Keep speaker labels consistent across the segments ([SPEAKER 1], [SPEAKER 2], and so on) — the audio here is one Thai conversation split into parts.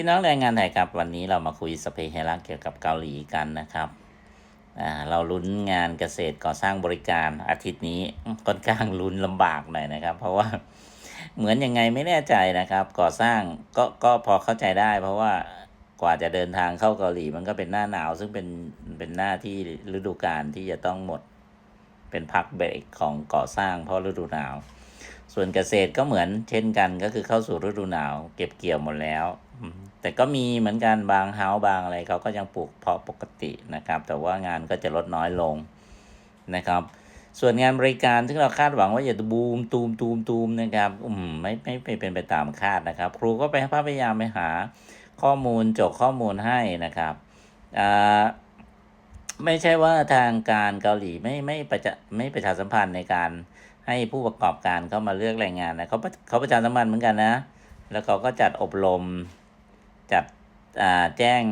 [SPEAKER 1] พี่น้องแรงงานไทยครับวันนี้เรามาคุยสเปเฮระเกี่ยวกับเกาหลีกันนะครับเราลุ้นงานเกษตรก่อสร้างบริการอาทิตย์นี้ค่อนข้างลุ้นลำบากหน่อยนะครับ เพราะว่าเหมือนยังไงไม่แน่ใจนะครับ ก่อสร้างก็ก็พอเข้าใจได้ เพราะว่ากว่าจะเดินทางเข้าเกาหลีมันก็เป็นหน้าหนาว ซึ่งเป็นเป็นหน้าที่ฤดูกาลที่จะต้องหมดเป็นพักเบรกของก่อสร้างเพราะฤดูหนาว ส่วนเกษตรก็เหมือนเช่นกันก็คือเข้าสู่ฤดูหนาว เก็บเกี่ยวหมดแล้ว แต่ก็มีเหมือนกันบางเฮาบางอะไรเขาก็ยังปลูกเพาะปกตินะครับ แต่ว่างานก็จะลดน้อยลงนะครับ ส่วนงานบริการที่เราคาดหวังว่าจะบูมตูมตูมตูมนะครับอืมไม่ไม่ไม่เป็นไปตามคาดนะครับ ครูก็ไปพยายามไปหาข้อมูลจกข้อมูลให้นะครับอ่าไม่ใช่ว่าทางการเกาหลีไม่ไม่ประจะไม่ประชาสัมพันธ์ในการ ให้ผู้ประกอบการเข้ามาเลือกแรงงานนะเขาเขาประชาสัมพันธ์เหมือนกันนะ แล้วเขาก็จัดอบรม จัดแจ้ง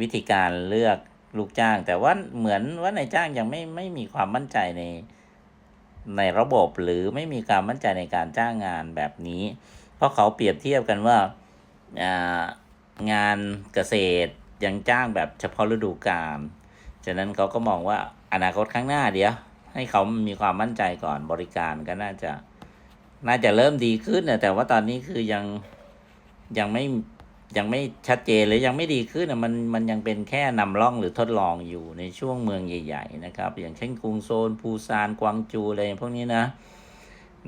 [SPEAKER 1] วิธีการเลือกลูกจ้าง แต่ว่าเหมือนว่านายจ้างยังไม่ไม่มีความมั่นใจในในระบบหรือไม่มีความมั่นใจในการจ้างงานแบบนี้ เพราะเขาเปรียบเทียบกันว่าอ่างานเกษตรยังจ้างแบบเฉพาะฤดูกาล ฉะนั้นเขาก็มองว่าอนาคตข้างหน้าเดี๋ยว ให้เขามีความมั่นใจก่อนบริการก็น่าจะ น่าจะเริ่มดีขึ้นนะแต่ว่าตอนนี้คือยังยังไม่ยังไม่ชัดเจนหรือยังไม่ดีขึ้นนะมันมันยังเป็นแค่นำร่องหรือทดลองอยู่ในช่วงเมืองใหญ่ ๆ นะครับ อย่างเช่นกรุงโซลปูซานกวางจูอะไรพวกนี้นะ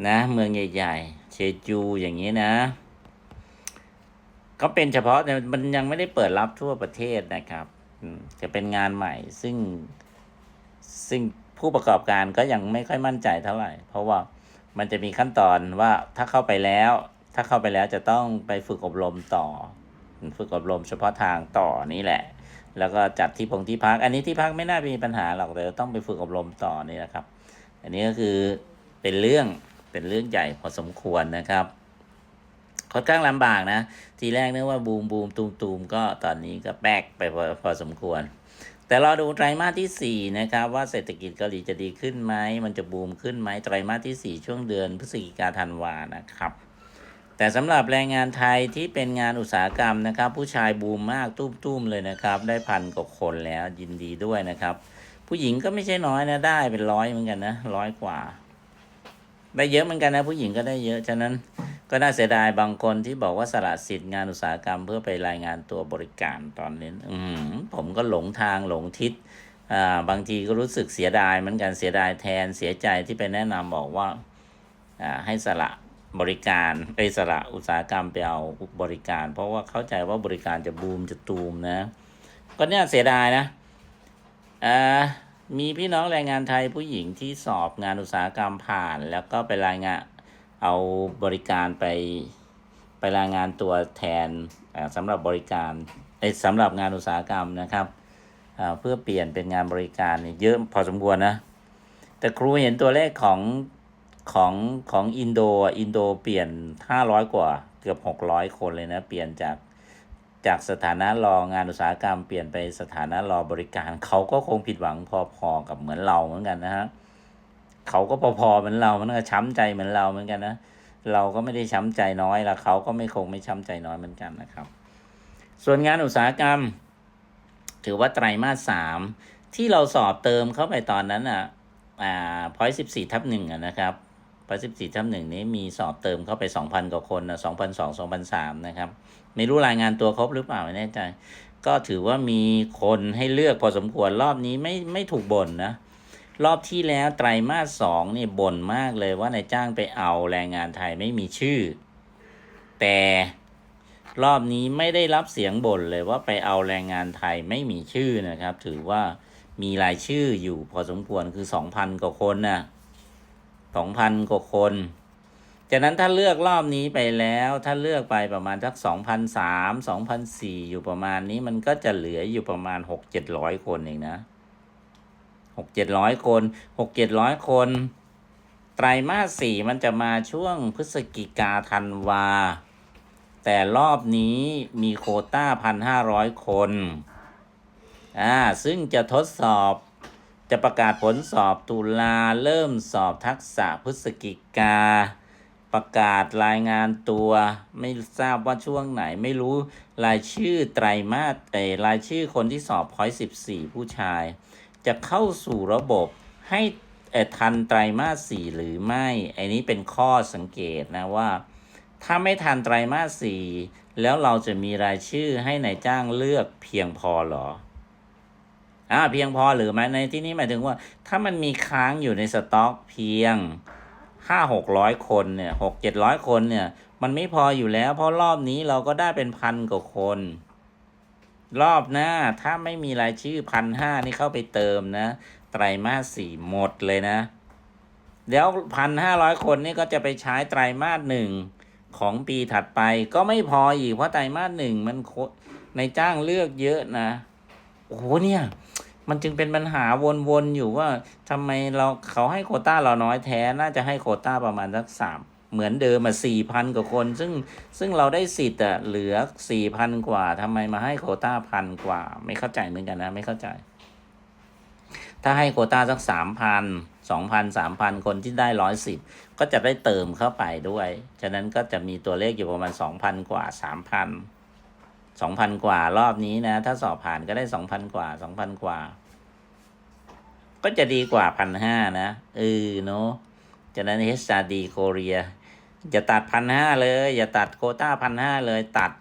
[SPEAKER 1] นะเมืองใหญ่ๆ เชจูอย่างนี้นะก็เป็นเฉพาะแต่มันยังไม่ได้เปิดรับทั่วประเทศนะครับจะเป็นงานใหม่ซึ่งซึ่ง ผู้ประกอบการก็ยังไม่ค่อยมั่นใจเท่าไหร่ เพราะว่ามันจะมีขั้นตอนว่าถ้าเข้าไปแล้ว ถ้าเข้าไปแล้วจะต้องไปฝึกอบรมต่อ ฝึกอบรมเฉพาะทางต่อนี่แหละ แล้วก็จัดที่พงที่พัก อันนี้ที่พักไม่น่ามีปัญหาหรอกแต่ต้องไปฝึกอบรมต่อนี่นะครับ อันนี้ก็คือเป็นเรื่องเป็นเรื่องใหญ่พอสมควรนะครับค่อนข้างลำบากนะ ทีแรกนึกว่าบูมบูมตูมตูมก็ตอนนี้ก็แบกไปพอพอสมควร แต่เรอดูไตรมาสที่ 4 นะครับว่าเศรษฐกิจเกาหลีจะดีขึ้นไหมมันจะบูมขึ้นไหมไตรมาสที่ 4 ช่วงเดือนพฤศจิกาธันวานะครับ แต่สำหรับแรงงานไทยที่เป็นงานอุตสาหกรรมนะครับ ผู้ชายบูมมากตุ้มๆเลยนะครับ ได้พันกว่าคนแล้วยินดีด้วยนะครับ ผู้หญิงก็ไม่ใช่น้อยนะได้เป็นร้อยเหมือนกันนะร้อยกว่า ได้เยอะเหมือนกันนะผู้หญิงก็ได้เยอะฉะนั้น ก็น่าเสียดายบางคนที่บอกว่าสละสิทธิ์งานอุตสาหกรรม เพื่อไปรายงานตัวบริการตอนนี้อืผมก็หลงทางหลงทิศอ่าบางทีก็รู้สึกเสียดายเหมือนกันเสียดายแทนเสียใจที่ไปแนะนำบอกว่าอ่าให้สละบริการไปสละอุตสาหกรรมไปเอาบริการ เพราะว่าเข้าใจว่าบริการจะบูมจะตูมนะ ก็เนี่ยเสียดายนะอ่ามีพี่น้องแรงงานไทยผู้หญิงที่สอบงานอุตสาหกรรมผ่าน แล้วก็ไปรายงาน เอาบริการไปไปรายงานตัวแทนสำหรับบริการสำหรับงานอุตสาหกรรมนะครับเพื่อเปลี่ยนเป็นงานบริการเยอะพอสมควรนะ แต่ครูเห็นตัวเลขของของของอินโดอินโดเปลี่ยนห้าร้อยกว่าเกือบหกร้อยคนเลยนะ เปลี่ยนจากจากสถานะรองานอุตสาหกรรม เปลี่ยนไปสถานะรอบริการ เขาก็คงผิดหวังพอๆกับเหมือนเราเหมือนกันนะฮะ เขาก็พอๆเหมือนเรา มันก็ช้ำใจเหมือนเราเหมือนกันนะ เราก็ไม่ได้ช้ำใจน้อยละเขาก็ไม่คงไม่ช้ำใจน้อยเหมือนกันนะครับ ส่วนงานอุตสาหกรรม ถือว่าไตรมาสสามที่เราสอบเติมเข้าไปตอนนั้นอะ อ่าพอยสิบสี่ทับหนึ่งนะครับพอยสิบสี่ทับหนึ่งนี้มีสอบเติมเข้าไปสองพันกว่าคนนะสองพันสองสองพันสามนะครับ ไม่รู้รายงานตัวครบหรือเปล่าไม่แน่ใจ ก็ถือว่ามีคนให้เลือกพอสมควรรอบนี้ไม่ไม่ถูกบ่นนะ รอบที่แล้วไตรมาสสองนี่บ่นมากเลยว่านายจ้างไปเอาแรงงานไทยไม่มีชื่อ แต่รอบนี้ไม่ได้รับเสียงบ่นเลยว่าไปเอาแรงงานไทยไม่มีชื่อนะครับ ถือว่ามีรายชื่ออยู่พอสมควรคือสองพันกว่าคนนะสองพันกว่าคนจากนั้นถ้าเลือกรอบนี้ไปแล้วถ้าเลือกไปประมาณสักสองพันสามสองพันสี่อยู่ประมาณนี้มันก็จะเหลืออยู่ประมาณหกเจ็ดร้อยคนเองนะ หกเจ็ดร้อยคนหกเจ็ดร้อยคน ไตรมาสสี่มันจะมาช่วงพฤศจิกาธันวา แต่รอบนี้มีโคต้าพันห้าร้อยคน อ่า ซึ่งจะทดสอบจะประกาศผลสอบตุลาเริ่มสอบทักษะพฤศจิกา ประกาศรายงานตัว ไม่ทราบว่าช่วงไหนไม่รู้รายชื่อไตรมาสเอรายชื่อคนที่สอบพอยสิบสี่ผู้ชาย จะเข้าสู่ระบบให้ทันไตรมาสสี่หรือไม่ อันนี้เป็นข้อสังเกตนะว่า ถ้าไม่ทันไตรมาสสี่แล้วเราจะมีรายชื่อให้ในายจ้างเลือกเพียงพอหรออ่าเพียงพอหรือไม่ในที่นี้หมายถึงว่า ถ้ามันมีค้างอยู่ในสต็อกเพียงห้าหกร้อยคนเนี่ยหกเจ็ดร้อยคนเนี่ย มันไม่พออยู่แล้ว เพราะรอบนี้เราก็ได้เป็นพันกว่าคน รอบหน้าถ้าไม่มีรายชื่อพันห้านี่เข้าไปเติมนะ ไตรมาสสี่หมดเลยนะ เดี๋ยวพันห้าร้อยคนนี่ก็จะไปใช้ไตรมาสหนึ่งของปีถัดไปก็ไม่พออีก เพราะไตรมาสหนึ่งมันในจ้างเลือกเยอะนะ โอ้โหเนี่ย มันจึงเป็นปัญหาวนๆอยู่ว่าทำไมเราเขาให้โควต้าเราน้อยแท้ น่าจะให้โควต้าประมาณสักสาม เหมือนเดิมมาสี่พันกว่าคน ซึ่งซึ่งเราได้สิทธิ์อะเหลือสี่พันกว่าทำไมมาให้โควต้าพันกว่า ไม่เข้าใจเหมือนกันนะ ไม่เข้าใจ ถ้าให้โควต้าสักสามพันสองพันสามพันคนที่ได้ร้อยสิบก็จะได้เติมเข้าไปด้วย ฉะนั้นก็จะมีตัวเลขอยู่ประมาณสองพันกว่าสามพันสองพันกว่ารอบนี้นะ ถ้าสอบผ่านก็ได้สองพันกว่าสองพันกว่า ก็จะดีกว่าพันห้านะเออเนาะ ฉะนั้น HRD โคเรียอย่าตัดพันห้าเลย อย่าตัดโคต้าพันห้าเลยตัด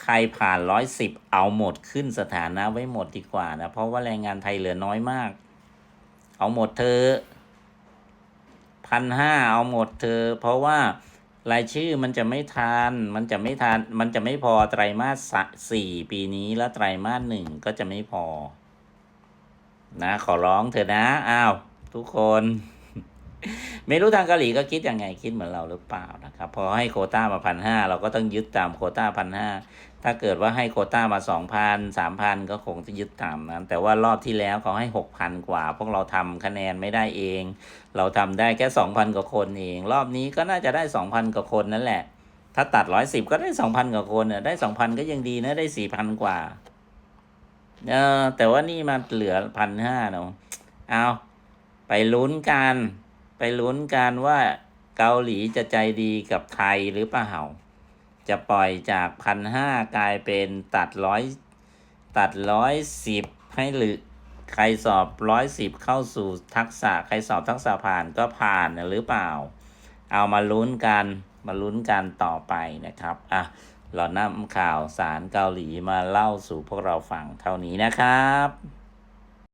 [SPEAKER 1] ใครผ่านร้อยสิบเอาหมดขึ้นสถานะไว้หมดดีกว่านะ เพราะว่าแรงงานไทยเหลือน้อยมาก เอาหมดเธอพันห้าเอาหมดเธอ เพราะว่ารายชื่อมันจะไม่ทันมันจะไม่ทันมันจะไม่พอไตรมาสสี่ปีนี้แล้วไตรมาสหนึ่งก็จะไม่พอ นะ ขอร้องเถอะนะ อ้าว ทุกคน ไม่รู้ทางเกาหลีก็คิดยังไงคิดเหมือนเราหรือเปล่านะครับพอให้โคต้ามาพันห้าเราก็ต้องยึดตามโคต้าพันห้าถ้าเกิดว่าให้โคต้ามาสองพันสามพันก็คงจะยึดตามนั้น แต่ว่ารอบที่แล้วเขาให้หกพันกว่า พวกเราทำคะแนนไม่ได้เอง เราทำได้แค่สองพันกว่าคนเอง รอบนี้ก็น่าจะได้สองพันกว่าคนนั่นแหละ ถ้าตัดร้อยสิบก็ได้สองพันกว่าคนได้สองพันก็ยังดีนะได้สี่พันกว่าเออแต่ว่านี่มาเหลือพันห้าเนาะเอาไปลุ้นกัน ไปลุ้นกันว่าเกาหลีจะใจดีกับไทยหรือเปล่า จะปล่อยจากพันห้ากลายเป็นตัดร้อยตัดร้อยสิบให้หรือใครสอบร้อยสิบเข้าสู่ทักษะ ใครสอบทักษะผ่านก็ผ่านหรือเปล่า เอามาลุ้นกัน มาลุ้นกันต่อไปนะครับ อะ เรานำข่าวสารเกาหลีมาเล่าสู่พวกเราฟังเท่านี้นะครับ